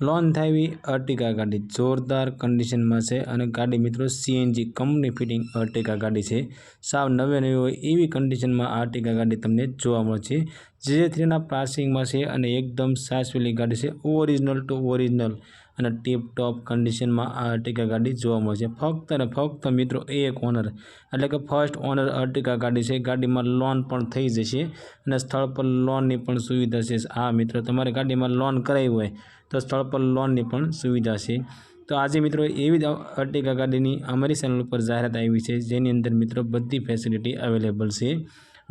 Loan થાય Ertiga ગાડી જોરદાર કન્ડિશનમાં છે અને ગાડી મિત્રો સીએનજી કંપની ફિટિંગ અર્ટિકા ગાડી છે. સાવ નવે નવી હોય એવી કન્ડિશનમાં અર્ટિકા ગાડી તમને જોવા મળશે. જે થ્રીના પાસિંગમાં છે અને એકદમ સાસવેલી ગાડી છે. ઓરિજિનલ ટુ ઓરિજિનલ અને ટીપ ટોપ કન્ડિશનમાં આ અર્ટિકા ગાડી જોવા મળશે ફક્ત અને ફક્ત મિત્રો એક ઓનર એટલે કે ફર્સ્ટ ઓનર અર્ટિકા ગાડી છે. ગાડીમાં લોન પણ થઈ જશે અને સ્થળ પર લોનની પણ સુવિધા છે. આ મિત્રો, તમારે ગાડીમાં લોન કરાવી હોય તો સ્થળ પર લોનની પણ સુવિધા છે. તો આજે મિત્રો એવી જ અર્ટિકા ગાડીની અમારી ચેનલ ઉપર જાહેરાત આવી છે. જેની અંદર મિત્રો બધી ફેસિલિટી અવેલેબલ છે.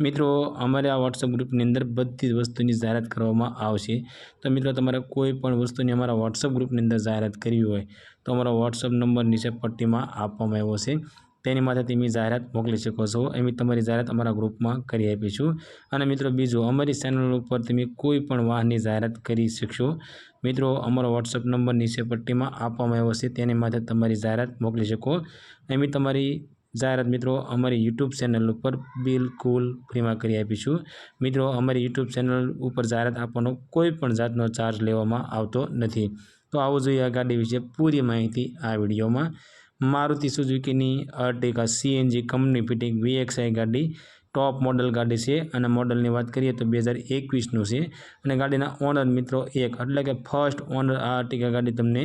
મિત્રો, અમારે આ વોટ્સઅપ ગ્રુપની અંદર બધી જ વસ્તુની જાહેરાત કરવામાં આવશે. તો મિત્રો, તમારે કોઈ પણ વસ્તુની અમારા વોટ્સઅપ ગ્રુપની અંદર જાહેરાત કરવી હોય, તો અમારો વોટ્સઅપ નંબર નીચે પટ્ટીમાં આપવામાં આવ્યો છે. તેની માટે તમે જાહેરાત મોકલી શકો છો. એમ તમારી જાહેરાત અમારા ગ્રુપમાં કરી આપીશું અને મિત્રો, બીજું, અમારી ચેનલ ઉપર તમે કોઈ પણ વાહનની જાહેરાત કરી શકશો. મિત્રો, અમારો વોટ્સઅપ નંબર નીચે પટ્ટીમાં આપવામાં આવ્યો છે. તેની માટે તમારી જાહેરાત મોકલી શકો. એમ તમારી જાહેરાત મિત્રો અમારી યુટ્યુબ ચેનલ ઉપર બિલકુલ ફ્રીમાં કરી આપીશું. મિત્રો, અમારી યુટ્યુબ ચેનલ ઉપર જાહેરાત આપવાનો કોઈ પણ જાતનો ચાર્જ લેવામાં આવતો નથી. તો આવો જોઈએ આ ગાડી વિશે પૂરી માહિતી આ વિડીયોમાં. Maruti સુઝુકીની Ertiga CNG company fitting VXI ગાડી ટોપ મોડલ ગાડી છે. અને મોડલની વાત કરીએ તો બે હજાર એકવીસનું છે. અને ગાડીના ઓનર મિત્રો એક, એટલે કે ફર્સ્ટ ઓનર આ અર્ટિકા ગાડી તમને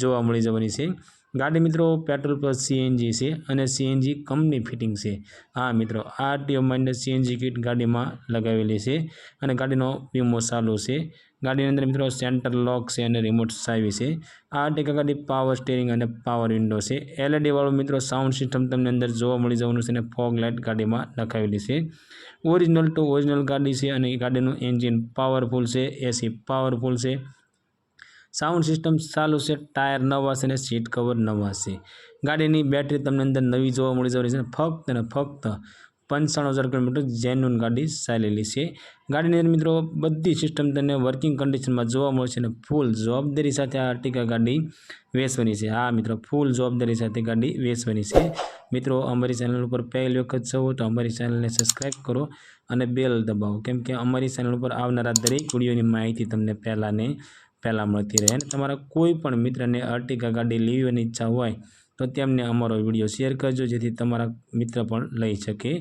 જોવા મળી જવાની છે. ગાડી મિત્રો, પેટ્રોલ પ્લસ સીએનજી છે અને સીએનજી કંપની ફિટિંગ છે. હા મિત્રો આ ટીઓ માઇનસ સીએનજી કિટ ગાડીમાં લગાવેલી છે અને ગાડીનો વીમો ચાલુ છે. ગાડીની અંદર મિત્રો, સેન્ટર લોક છે અને રિમોટ સાવી છે. આ ટેકા ગાડી પાવર સ્ટેરિંગ અને પાવર વિન્ડો છે. એલઈડી વાળું મિત્રો, સાઉન્ડ સિસ્ટમ તમને અંદર જોવા મળી જવાનું છે અને ફોગ લાઇટ ગાડીમાં લખાવેલી છે. ઓરિજિનલ ટુ ઓરિજિનલ ગાડી છે અને ગાડીનું એન્જિન પાવરફુલ છે, એસી પાવરફુલ છે. સાઉન્ડ સિસ્ટમ ચાલુ છે, ટાયર નવા હશે અને સીટ કવર નવા છે. ગાડીની બેટરી તમને અંદર નવી જોવા મળી જવાની છે ફક્ત અને ફક્ત પંચાણું હજાર કિલોમીટર જેન્યુન ગાડી ચાલેલી છે. ગાડીની અંદર મિત્રો બધી સિસ્ટમ તમને વર્કિંગ કન્ડિશનમાં જોવા મળશે અને ફૂલ જવાબદારી સાથે આ અર્ટિકા ગાડી વેચવાની છે. હા મિત્રો ફૂલ જવાબદારી સાથે ગાડી વેચવાની છે. મિત્રો, અમારી ચેનલ ઉપર પહેલી વખત છો તો અમારી ચેનલને સબસ્ક્રાઈબ કરો અને બેલ દબાવો. કેમ કે અમારી ચેનલ ઉપર આવનારા દરેક વિડીયોની માહિતી તમને પહેલાંને પહેલાં મળતી રહે. અને તમારા કોઈ પણ મિત્રને અર્ટિકા ગાડી લેવાની ઈચ્છા હોય તો તેમને અમારો વીડિયો શેર કરજો, જેથી તમારા મિત્ર પણ લઈ શકે.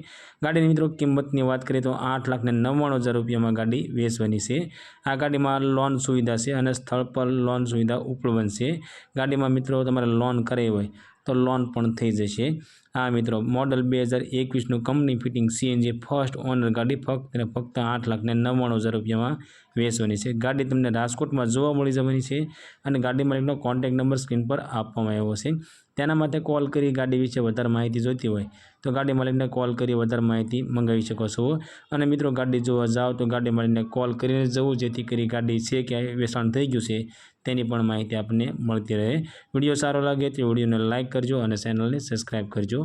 ગાડીની મિત્રો કિંમતની વાત કરીએ તો આઠ લાખને નવ્વાણું હજાર રૂપિયામાં ગાડી વેચવાની છે. આ ગાડીમાં લોન સુવિધા છે અને સ્થળ પર લોન સુવિધા ઉપલબ્ધ છે. ગાડીમાં મિત્રો તમારે લોન કરાવી હોય તો લોન પણ થઈ જશે. આ મિત્રો, મોડલ બે હજાર એકવીસનું company fitting CNG first owner ગાડી ફક્ત અને ફક્ત આઠ લાખને નવ્વાણું હજાર રૂપિયામાં વેચવાની છે. ગાડી તમને રાજકોટમાં જોવા મળી જવાની છે અને ગાડી માલિકનો કોન્ટેક નંબર સ્ક્રીન પર આપવામાં આવ્યો છે. તેના માટે કોલ કરી ગાડી વિશે વધારે માહિતી જોઈતી હોય તો ગાડી માલિકને કોલ કરી વધારે માહિતી મંગાવી શકો છો. અને મિત્રો, ગાડી જોવા જાઓ તો ગાડી માલિકને કોલ કરીને જવું, જેથી કરી ગાડી છે કે વેચાણ થઈ ગયું છે, તેની પણ માહિતી આપણને મળતી રહે. વીડિયો સારો લાગે તો વિડીયોને લાઇક કરજો અને ચેનલને સબસ્ક્રાઈબ કરજો.